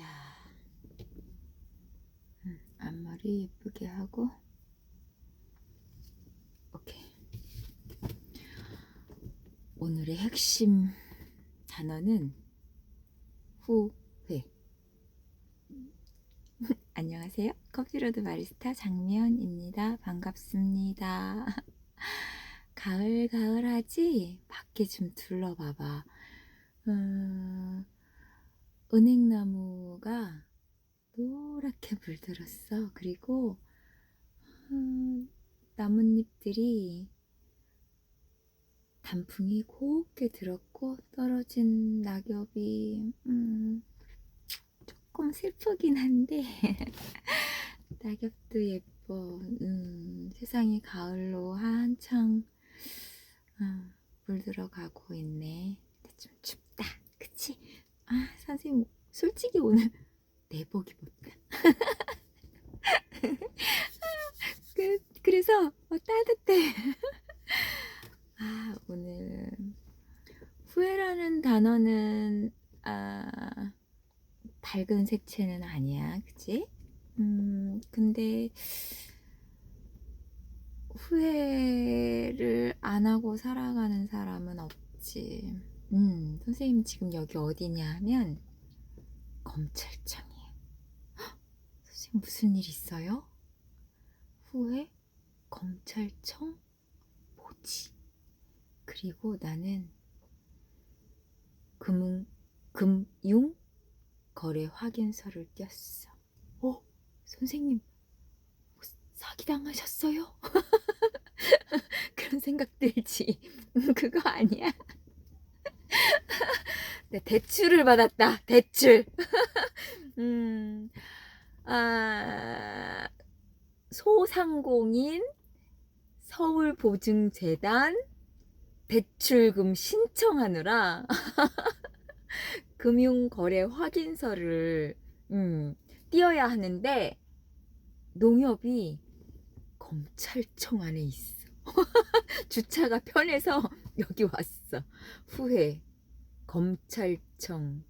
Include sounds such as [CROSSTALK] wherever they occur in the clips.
자, 음, 앞머리 예쁘게 하고, 오케이. 오늘의 핵심 단어는 후회. [LAUGHS] 안녕하세요. 커피로드 바리스타 장미연입니다. 반갑습니다. [LAUGHS] 가을 가을하지? 밖에 좀 둘러봐봐. 음, 은행나무 가 노랗게 물들었어. 그리고 음, 나뭇잎들이 단풍이 곱게 들었고 떨어진 낙엽이 음, 조금 슬프긴 한데 [LAUGHS] 낙엽도 예뻐. 음, 세상이 가을로 한창 아, 물들어가고 있네. 근데 좀 춥다. 그치? 오늘 [LAUGHS] 내복 입었다. [LAUGHS] 그, 그래서 어, 따뜻해. [LAUGHS] 아, 오늘 후회라는 단어는 아, 밝은 색채는 아니야. 그치? 음, 근데 후회를 안 하고 살아가는 사람은 없지. 음, 선생님 지금 여기 어디냐 하면 검찰청이에요. 헉, 선생님 무슨 일 있어요? 후회? 검찰청? 뭐지? 그리고 나는 금융, 금융 거래 확인서를 띄었어. 어? 선생님, 뭐 사기 당하셨어요? [LAUGHS] 그런 생각 들지. [LAUGHS] 그거 아니야. [LAUGHS] 네, 대출을 받았다. 대출. [LAUGHS] 음, 아, 소상공인 서울보증재단 대출금 신청하느라 [LAUGHS] 금융거래 확인서를 음, 띄어야 하는데 농협이 검찰청 안에 있어. [LAUGHS] 주차가 편해서 여기 왔어. 후회. 검찰청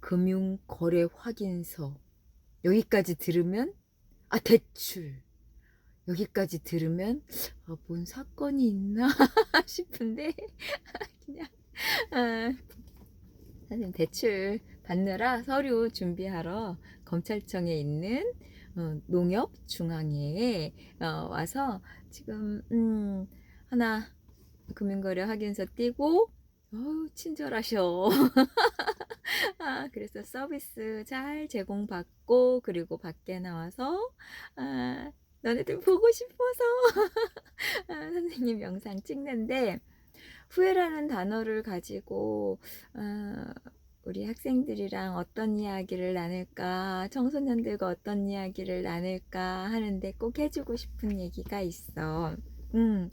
금융거래 확인서. 여기까지 들으면 아 대출. 여기까지 들으면 아, 뭔 사건이 있나 [LAUGHS] 싶은데 [LAUGHS] 그냥 아, 사실 대출 받느라 서류 준비하러 검찰청에 있는 어, 농협 중앙회에 어, 와서 지금 음, 하나 금융거래 확인서 띄고 어우 친절하셔. 아, 그래서 서비스 잘 제공받고 그리고 밖에 나와서 아, 너네들 보고 싶어서 [LAUGHS] 아, 선생님 영상 찍는데 후회라는 단어를 가지고 아, 우리 학생들이랑 어떤 이야기를 나눌까, 청소년들과 어떤 이야기를 나눌까 하는데 꼭 해주고 싶은 얘기가 있어. 음,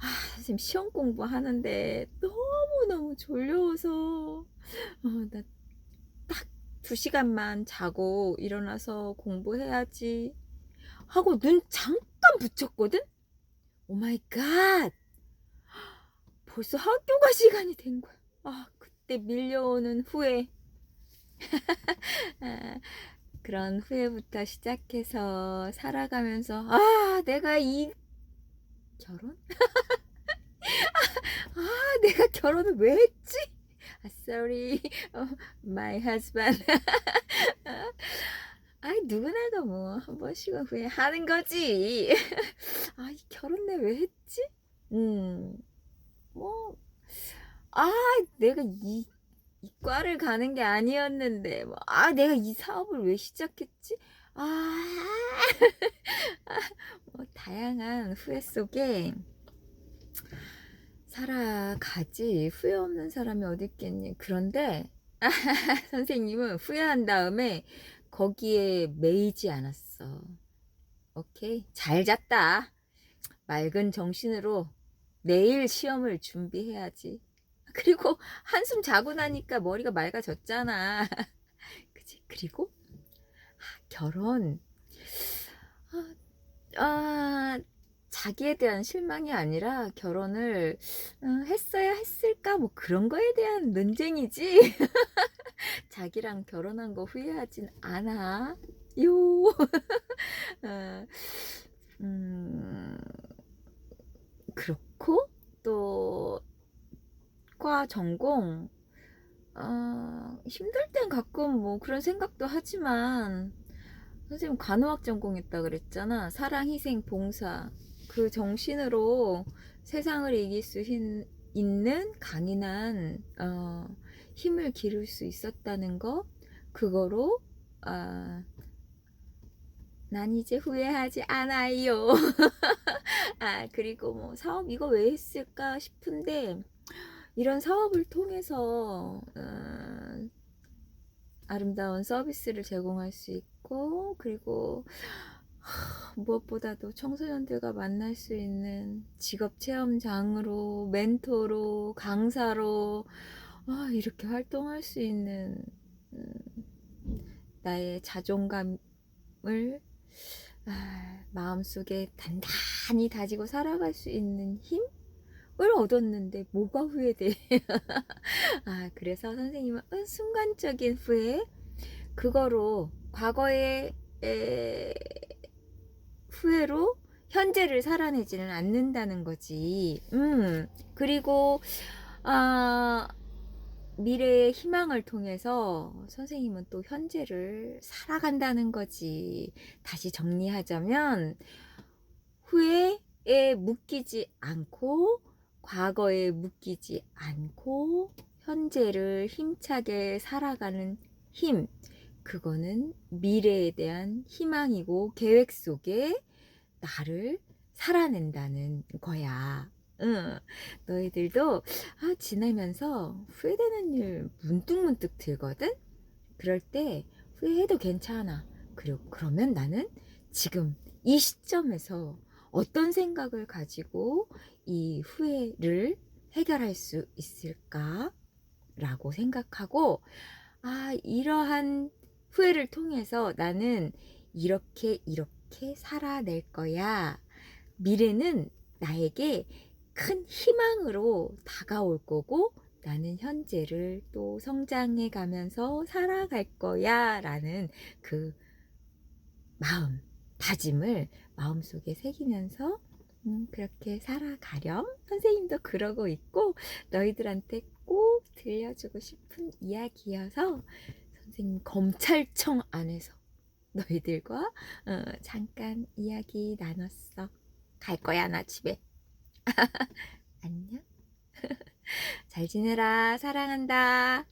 아, 선생님 시험 공부하는데 너무너무 졸려서, 어, 나 딱 두 시간만 자고 일어나서 공부해야지 하고 눈 잠깐 붙였거든? 오 마이 갓! 벌써 학교 갈 시간이 된 거야. 아, 그때 밀려오는 후회. [LAUGHS] 아, 그런 후회부터 시작해서 살아가면서, 아, 내가 이, 결혼? [LAUGHS] 아, 내가 결혼을 왜 했지? 아, sorry, 어, my husband. [LAUGHS] 아, 누구나가 뭐, 한 번씩은 후회하는 거지. [LAUGHS] 아, 이 결혼 내 왜 했지? 음, 뭐, 아, 내가 이, 이과를 가는 게 아니었는데, 뭐, 아, 내가 이 사업을 왜 시작했지? 아, [LAUGHS] 뭐, 다양한 후회 속에 살아가지. 후회 없는 사람이 어디 있겠니? 그런데, [LAUGHS] 선생님은 후회한 다음에 거기에 매이지 않았어. 오케이. 잘 잤다. 맑은 정신으로 내일 시험을 준비해야지. 그리고 한숨 자고 나니까 머리가 맑아졌잖아. [LAUGHS] 그치? 그리고 아, 결혼. 아, 아, 자기에 대한 실망이 아니라 결혼을 어, 했어야 했을까 뭐 그런 거에 대한 논쟁이지. [LAUGHS] 자기랑 결혼한 거 후회하진 않아. 요. [LAUGHS] 어, 음, 그렇고 또 과 전공 어, 힘들 땐 가끔 뭐 그런 생각도 하지만 선생님 간호학 전공했다 그랬잖아. 사랑, 희생, 봉사 그 정신으로 세상을 이길 수 있- 있는 강인한 어, 힘을 기를 수 있었다는 거 그거로 아, 난 이제 후회하지 않아요. [LAUGHS] 아 그리고 뭐 사업 이거 왜 했을까 싶은데 이런 사업을 통해서 어, 아름다운 서비스를 제공할 수 있고 그리고 하, 무엇보다도 청소년들과 만날 수 있는 직업 체험장으로 멘토로 강사로 아, 이렇게 활동할 수 있는 음, 나의 자존감을 아, 마음속에 단단히 다지고 살아갈 수 있는 힘을 얻었는데 뭐가 후회돼? [LAUGHS] 아, 그래서 선생님은 은 순간적인 후회 그거로 과거의 에, 후회로 현재를 살아내지는 않는다는 거지. 음, 그리고 아, 미래의 희망을 통해서 선생님은 또 현재를 살아간다는 거지. 다시 정리하자면 후회에 묶이지 않고 과거에 묶이지 않고 현재를 힘차게 살아가는 힘. 그거는 미래에 대한 희망이고 계획 속에 나를 살아낸다는 거야. 응. 너희들도 아, 지나면서 후회되는 일 문득문득 들거든? 그럴 때 후회해도 괜찮아. 그리고 그러면 나는 지금 이 시점에서 어떤 생각을 가지고 이 후회를 해결할 수 있을까? 라고 생각하고, 아, 이러한 후회를 통해서 나는 이렇게, 이렇게 살아낼 거야. 미래는 나에게 큰 희망으로 다가올 거고, 나는 현재를 또 성장해 가면서 살아갈 거야. 라는 그 마음, 다짐을 마음속에 새기면서 음, 그렇게 살아가렴. 선생님도 그러고 있고 너희들한테 꼭 들려주고 싶은 이야기여서 선생님 검찰청 안에서 너희들과 어, 잠깐 이야기 나눴어. 갈 거야 나 집에. [LAUGHS] 안녕. [LAUGHS] 잘 지내라. 사랑한다.